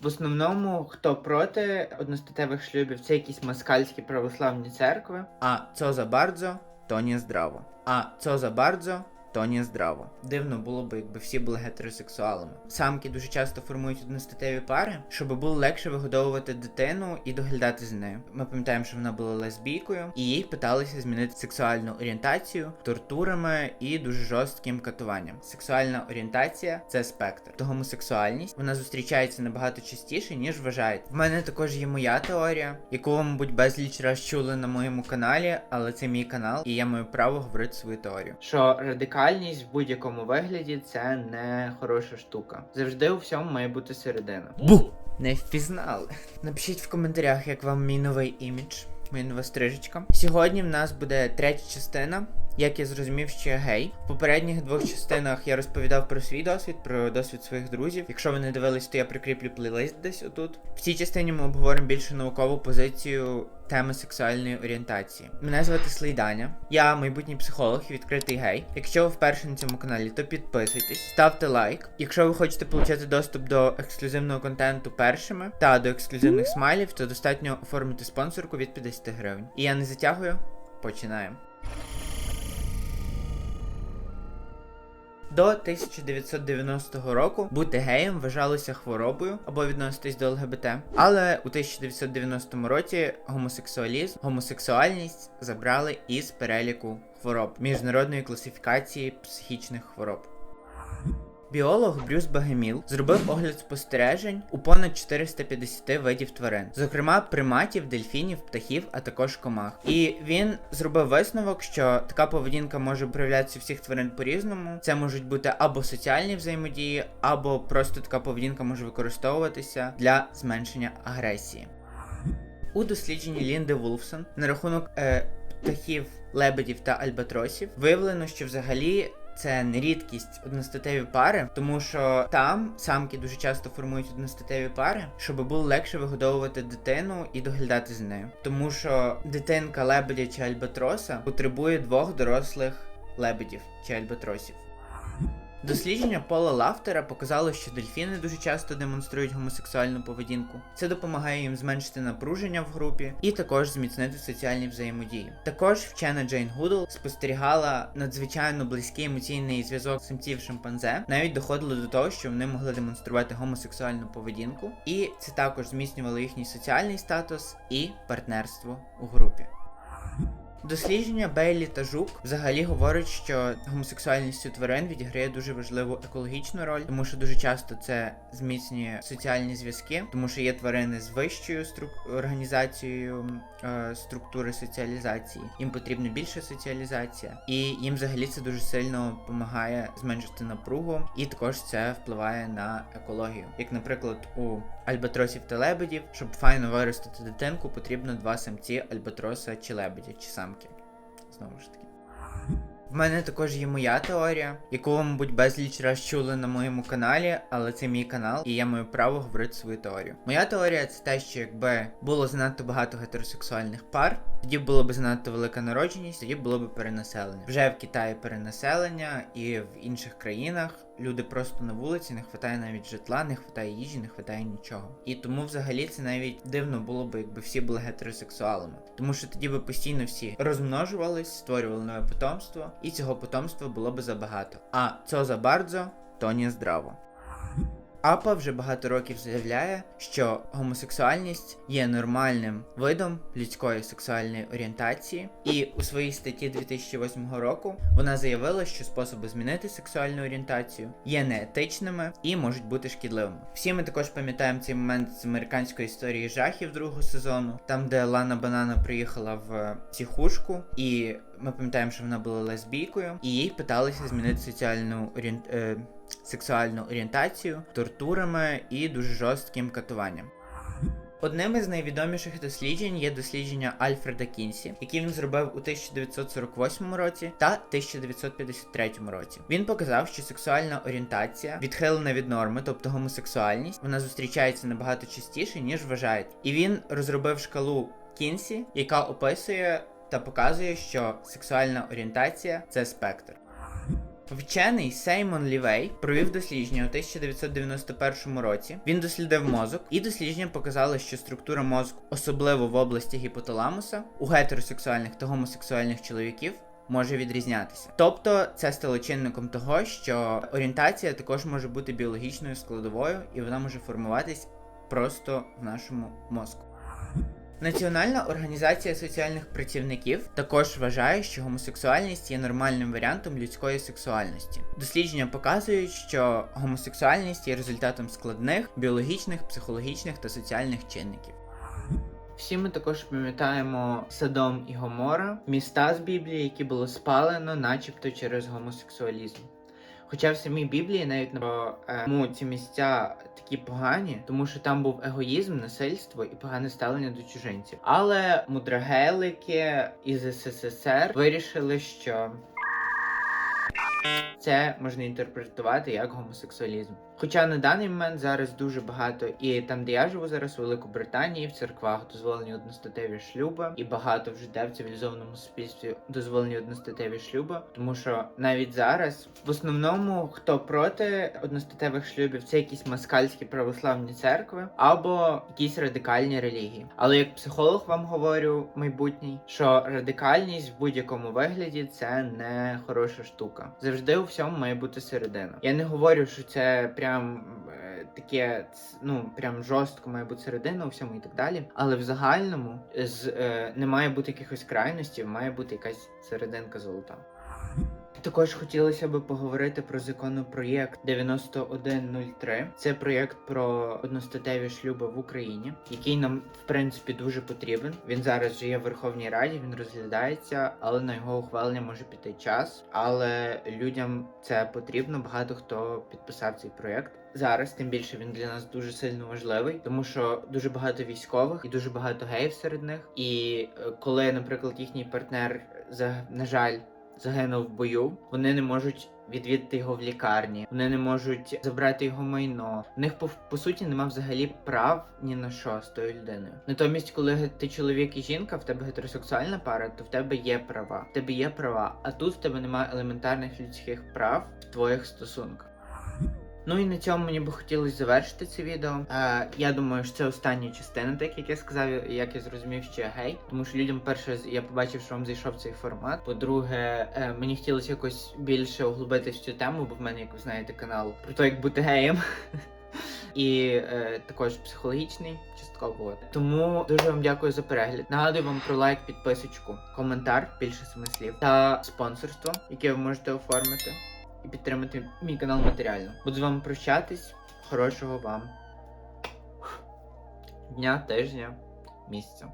В основному, хто проти одностатевих шлюбів, це якісь москальські православні церкви. А це за бардзо, то не здраво. А це за бардзо, то не здраво. Дивно було б, якби всі були гетеросексуалами. Самки дуже часто формують одностатеві пари, щоб було легше вигодовувати дитину і доглядати за нею. Ми пам'ятаємо, що вона була лесбійкою, і їй питалися змінити сексуальну орієнтацію тортурами і дуже жорстким катуванням. Сексуальна орієнтація це спектр. То гомосексуальність вона зустрічається набагато частіше, ніж вважають. В мене також є моя теорія, яку ви, мабуть, безліч раз чули на моєму каналі, але це мій канал, і я маю право говорити свою теорію. Що радикальність в будь-якому вигляді це не хороша штука. Завжди у всьому має бути середина. Бу! Не впізнали. Напишіть в коментарях, як вам мій новий імідж, моя нова стрижечка. Сьогодні в нас буде третя частина. Як я зрозумів, що я гей. В попередніх двох частинах я розповідав про свій досвід, про досвід своїх друзів. Якщо ви не дивились, то я прикріплю плейлист десь отут. В цій частині ми обговоримо більше наукову позицію теми сексуальної орієнтації. Мене звати Слейданя. Я майбутній психолог і відкритий гей. Якщо ви вперше на цьому каналі, то підписуйтесь, ставте лайк. Якщо ви хочете отримати доступ до ексклюзивного контенту першими та до ексклюзивних смайлів, то достатньо оформити спонсорку від 50 гривень. І я не затягую. Починаємо. До 1990 року бути геєм вважалося хворобою або відноситись до ЛГБТ. Але у 1990 році гомосексуалізм, гомосексуальність забрали із переліку хвороб міжнародної класифікації психічних хвороб. Біолог Брюс Багеміл зробив огляд спостережень у понад 450 видів тварин, зокрема приматів, дельфінів, птахів, а також комах. І він зробив висновок, що така поведінка може проявлятися всіх тварин по-різному. Це можуть бути або соціальні взаємодії, або просто така поведінка може використовуватися для зменшення агресії. У дослідженні Лінди Вулфсон на рахунок е, птахів, лебедів та альбатросів виявлено, що взагалі це не рідкість одностатеві пари, тому що там самки дуже часто формують одностатеві пари, щоб було легше вигодовувати дитину і доглядати за нею. Тому що дитинка лебедя чи альбатроса потребує двох дорослих лебедів чи альбатросів. Дослідження Пола Лафтера показало, що дельфіни дуже часто демонструють гомосексуальну поведінку. Це допомагає їм зменшити напруження в групі і також зміцнити соціальні взаємодії. Також вчена Джейн Гудл спостерігала надзвичайно близький емоційний зв'язок самців шимпанзе. Навіть доходило до того, що вони могли демонструвати гомосексуальну поведінку, і це також зміцнювало їхній соціальний статус і партнерство у групі. Дослідження Бейлі та Жук взагалі говорять, що гомосексуальність у тварин відіграє дуже важливу екологічну роль, тому що дуже часто це зміцнює соціальні зв'язки, тому що є тварини з вищою струк- організацією е, структури соціалізації. Їм потрібна більша соціалізація, і їм взагалі це дуже сильно допомагає зменшити напругу, і також це впливає на екологію. Як, наприклад, у альбатросів та лебедів, щоб файно виростити дитинку, потрібно два самці альбатроса чи лебедя, чи самки. Знову ж таки. В мене також є моя теорія, яку ви, мабуть, безліч раз чули на моєму каналі, але це мій канал, і я маю право говорити свою теорію. Моя теорія це те, що якби було занадто багато гетеросексуальних пар, тоді було б занадто велика народженість, тоді було б перенаселення. Вже в Китаї перенаселення і в інших країнах люди просто на вулиці, не вистачає навіть житла, не вистачає їжі, не вистачає нічого. І тому взагалі це навіть дивно було б, якби всі були гетеросексуалами. Тому що тоді би постійно всі розмножувались, створювали нове потомство, і цього потомства було б забагато. А це за бардзо, то не здраво. АПА вже багато років заявляє, що гомосексуальність є нормальним видом людської сексуальної орієнтації, і у своїй статті 2008 року вона заявила, що способи змінити сексуальну орієнтацію є неетичними і можуть бути шкідливими. Всі ми також пам'ятаємо цей момент з американської історії жахів другого сезону, там де Лана Банана приїхала в психушку і. Ми пам'ятаємо, що вона була лесбійкою, і їй питалися змінити соціальну орієнт... сексуальну орієнтацію тортурами і дуже жорстким катуванням. Одним із найвідоміших досліджень є дослідження Альфреда Кінсі, яке він зробив у 1948 році та 1953 році. Він показав, що сексуальна орієнтація відхилена від норми, тобто гомосексуальність, вона зустрічається набагато частіше, ніж вважають. І він розробив шкалу Кінсі, яка описує та показує, що сексуальна орієнтація це спектр. Вчений Сеймон Лівей провів дослідження у 1991 році. Він дослідив мозок, і дослідження показало, що структура мозку, особливо в області гіпоталамуса, у гетеросексуальних та гомосексуальних чоловіків. Може відрізнятися, тобто це стало чинником того, що орієнтація також може бути біологічною складовою, і вона може формуватись просто в нашому мозку. Національна організація соціальних працівників також вважає, що гомосексуальність є нормальним варіантом людської сексуальності. Дослідження показують, що гомосексуальність є результатом складних біологічних, психологічних та соціальних чинників. Всі ми також пам'ятаємо Содом і Гомора, міста з Біблії, які було спалено, начебто через гомосексуалізм. Хоча в самій Біблії навіть на е, ну, ці місця такі погані, тому що там був егоїзм, насильство і погане ставлення до чужинців. Але мудрагелики із СССР вирішили, що це можна інтерпретувати як гомосексуалізм. Хоча на даний момент зараз дуже багато, і там, де я живу зараз, у Великобританії, в церквах дозволені одностатеві шлюби, і багато вже де в цивілізованому суспільстві дозволені одностатеві шлюби. Тому що навіть зараз в основному хто проти одностатевих шлюбів, це якісь москальські православні церкви або якісь радикальні релігії. Але як психолог вам говорю майбутній, що радикальність в будь-якому вигляді це не хороша штука. Завжди у всьому має бути середина. Я не говорю, що це прям е, таке, ну прям жорстко має бути середина у всьому і так далі. Але в загальному з е, не має бути якихось крайностей, має бути якась серединка золота. Також хотілося би поговорити про законопроєкт 9103. Це проєкт про одностатеві шлюби в Україні, який нам в принципі дуже потрібен. Він зараз вже є в Верховній Раді, він розглядається, але на його ухвалення може піти час. Але людям це потрібно. Багато хто підписав цей проєкт. Зараз тим більше він для нас дуже сильно важливий, тому що дуже багато військових і дуже багато геїв серед них. І е, коли, наприклад, їхній партнер за на жаль загинув в бою, вони не можуть відвідати його в лікарні, вони не можуть забрати його майно. У них по, по суті нема взагалі прав ні на що з тою людиною. Натомість, коли ти чоловік і жінка, в тебе гетеросексуальна пара, то в тебе є права. В тебе є права, а тут в тебе немає елементарних людських прав в твоїх стосунках. Ну і на цьому мені би хотілося завершити це відео. Е, я думаю, що це остання частина, так як я сказав, як я зрозумів, що я гей. Тому що людям перше я побачив, що вам зайшов цей формат. По-друге, е, мені хотілося якось більше углубитись в цю тему, бо в мене, як ви знаєте, канал про те, як бути геєм. І е, також психологічний частково. Тому дуже вам дякую за перегляд. Нагадую вам про лайк, підписочку, коментар, більше семи слів та спонсорство, яке ви можете оформити і підтримати мій канал матеріально. Буду з вами прощатись. Хорошого вам дня, тижня, місяця.